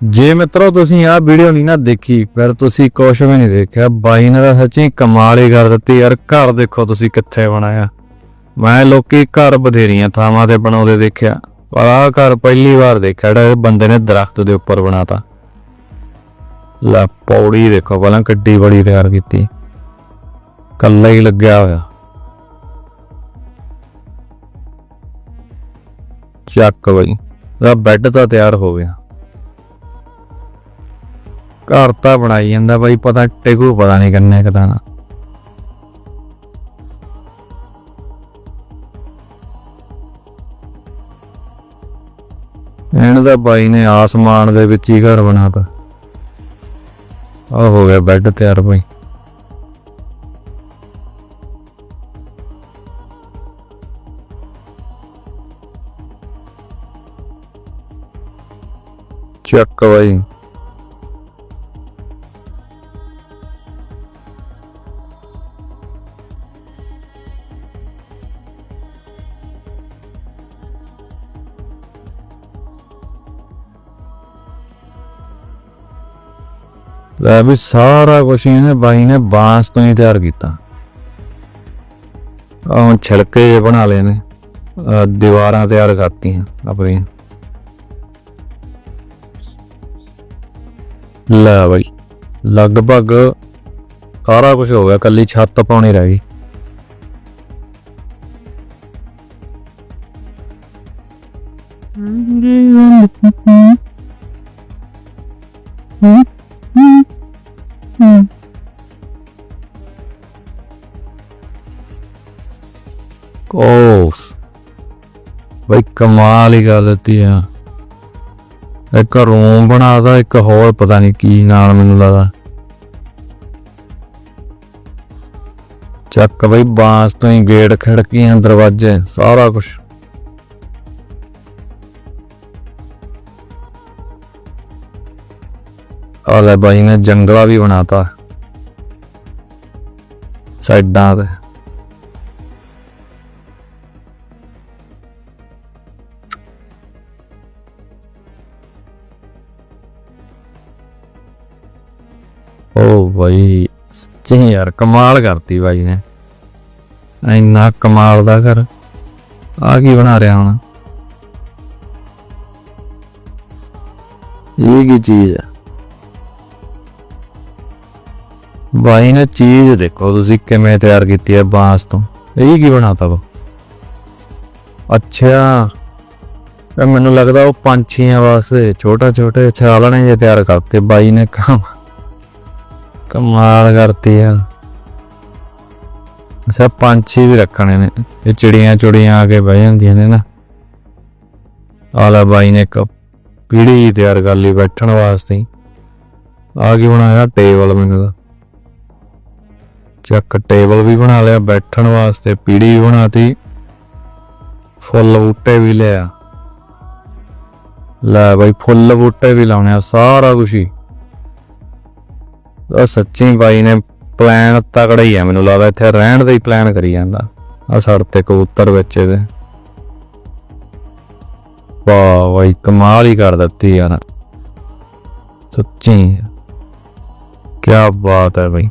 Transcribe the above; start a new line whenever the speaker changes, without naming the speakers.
ਜੇ ਮਿੱਤਰੋ ਤੁਸੀਂ ਆਹ ਵੀਡੀਓ ਨਹੀਂ ਨਾ ਦੇਖੀ, ਫਿਰ ਤੁਸੀਂ ਕੁਝ ਵੀ ਨਹੀਂ ਦੇਖਿਆ। ਬਾਈ ਨੇ ਤਾਂ ਸੱਚੀ ਕਮਾਲ ਹੀ ਕਰ ਦਿੱਤੀ ਯਾਰ, ਘਰ ਦੇਖੋ ਤੁਸੀਂ ਕਿੱਥੇ ਬਣਾਇਆ। ਮੈਂ ਲੋਕੀ ਘਰ ਬਥੇਰੀਆਂ ਥਾਵਾਂ ਤੇ ਬਣਾਉਂਦੇ ਦੇਖਿਆ, ਪਰ ਆਹ ਘਰ ਪਹਿਲੀ ਵਾਰ ਦੇਖਿਆ ਜਿਹੜਾ ਬੰਦੇ ਨੇ ਦਰਖਤ ਦੇ ਉੱਪਰ ਬਣਾਤਾ। ਲੈ ਪੌੜੀ ਦੇਖੋ, ਪਹਿਲਾਂ ਕਿੱਡੀ ਬੜੀ ਤਿਆਰ ਕੀਤੀ। ਕੱਲਾ ਹੀ ਲੱਗਿਆ ਹੋਇਆ। ਚੱਕ ਬਈ। ਦਾ ਬੈੱਡ ਤਾਂ ਤਿਆਰ ਹੋ ਗਿਆ। ਘਰ ਤਾਂ ਬਣਾਈ ਜਾਂਦਾ ਬਾਈ, ਪਤਾ ਟਿਕੂ, ਪਤਾ ਨਹੀਂ ਕਿੰਨੇ ਕਦਾ ਨਾ ਇਹਨਾਂ ਦਾ ਬਾਈ ਨੇ ਆਸਮਾਨ ਦੇ ਵਿੱਚ ਹੀ ਘਰ ਬਣਾਤਾ। ਆ ਹੋ ਗਿਆ ਬੈੱਡ ਤਿਆਰ ਬਾਈ। ਚੱਕ ਬਾਈ। ਲੈ ਵੀ ਸਾਰਾ ਕੁਝ ਇਹਨੇ ਬਾਈ ਨੇ ਬਾਂਸ ਤੋਂ ਹੀ ਤਿਆਰ ਕੀਤਾ। ਹੁਣ ਛਿਲਕੇ ਜਿਹੇ ਬਣਾ ਲਏ ਨੇ। ਦੀਵਾਰਾਂ ਤਿਆਰ ਕਰਤੀਆਂ ਆਪਣੀਆਂ। ਲੈ ਬਾਈ, ਲਗਭਗ ਸਾਰਾ ਕੁਝ ਹੋ ਗਿਆ ਕੱਲੀ ਛੱਤ ਪਾਉਣੀ ਰਹਿ ਗਈ। ਕੋਸ ਬਈ ਕਮਾਲ ਹੀ ਕਰ ਦਿੱਤੀ ਆ। ਇੱਕ ਰੂਮ ਬਣਾਦਾ ਇੱਕ ਹੋਰ ਪਤਾ ਨਹੀਂ ਕੀ ਨਾਲ ਮੈਨੂੰ ਲੱਗਦਾ। ਚੱਕ ਬਈ ਬਾਂਸ ਤੋਂ ਹੀ ਗੇਟ ਖਿੜਕੀਆਂ, ਦਰਵਾਜ਼ੇ, ਸਾਰਾ ਕੁਝ ਆਲੇ ਬਾਈ ਨੇ ਜੰਗਲਾ ਵੀ ਬਣਾਤਾ। ਸਾਈਡਾਂ ਤੇ। ਓ ਬਾਈ, ਸੱਚੀ ਯਾਰ, ਕਮਾਲ ਕਰਤੀ ਬਾਈ ਨੇ। ਇੰਨਾ ਕਮਾਲ ਦਾ ਘਰ। ਆ ਕੀ ਬਣਾ ਰਿਹਾ ਹੁਣ? ਇਹ ਕੀ ਚੀਜ਼ ਹੈ ਬਾਈ ਨੇ ਚੀਜ਼ ਦੇਖੋ, ਤੁਸੀਂ ਕਿਵੇਂ ਤਿਆਰ ਕੀਤੀ ਹੈ ਬਾਂਸ ਤੋਂ। ਇਹ ਕੀ ਬਣਾਤਾ ਵਾ? ਅੱਛਾ ਮੈਨੂੰ ਲੱਗਦਾ ਉਹ ਪੰਛੀਆਂ ਵਾਸਤੇ ਛੋਟਾ ਛੋਟੇ ਛਾਲਣੇ ਜੇ ਤਿਆਰ ਕਰਤੇ ਬਾਈ ਨੇ ਕੰਮ। ਕਮਾਲ ਕਰਤੀ ਆ। ਅੱਛਾ, ਪੰਛੀ ਵੀ ਰੱਖਣੇ ਨੇ। ਇਹ ਚਿੜੀਆਂ ਚੁੜੀਆਂ ਆ ਕੇ ਬਹਿ ਜਾਂਦੀਆਂ ਨੇ ਨਾ। ਆਲਾ ਬਾਈ ਨੇ ਇੱਕ ਪੀੜੀ ਤਿਆਰ ਕਰ ਲਈ ਬੈਠਣ ਵਾਸਤੇ ਆ ਕੇ ਬਣਾਇਆ? ਟੇਬਲ ਮੈਨੂੰ ਦਾ ਚੱਕ, ਟੇਬਲ ਵੀ ਬਣਾ ਲਿਆ, ਬੈਠਣ ਵਾਸਤੇ ਪੀੜੀ ਵੀ ਬਣਾਤੀ। ਫੁੱਲ ਬੂਟੇ ਵੀ ਲਿਆ। ਲੈ ਬਾਈ, ਫੁੱਲ ਬੂਟੇ ਵੀ ਲਾਉਣੇ ਆ, ਸਾਰਾ ਕੁਝ ਹੀ। ਸੱਚੀ ਬਾਈ ਨੇ ਪਲਾਨ ਤਕੜਾ ਹੀ ਆ, ਮੈਨੂੰ ਲੱਗਦਾ ਇੱਥੇ ਰਹਿਣ ਦਾ ਹੀ ਪਲਾਨ ਕਰੀ ਜਾਂਦਾ। ਆ ਸੜ ਤੇ ਕਬੂਤਰ ਵਿੱਚ ਇਹਦੇ। ਵਾਹ ਬਾਈ, ਕਮਾਲ ਹੀ ਕਰ ਦਿੱਤੀ ਯਾਰ। ਸੱਚੀ। ਕੀ ਬਾਤ ਹੈ ਬਾਈ।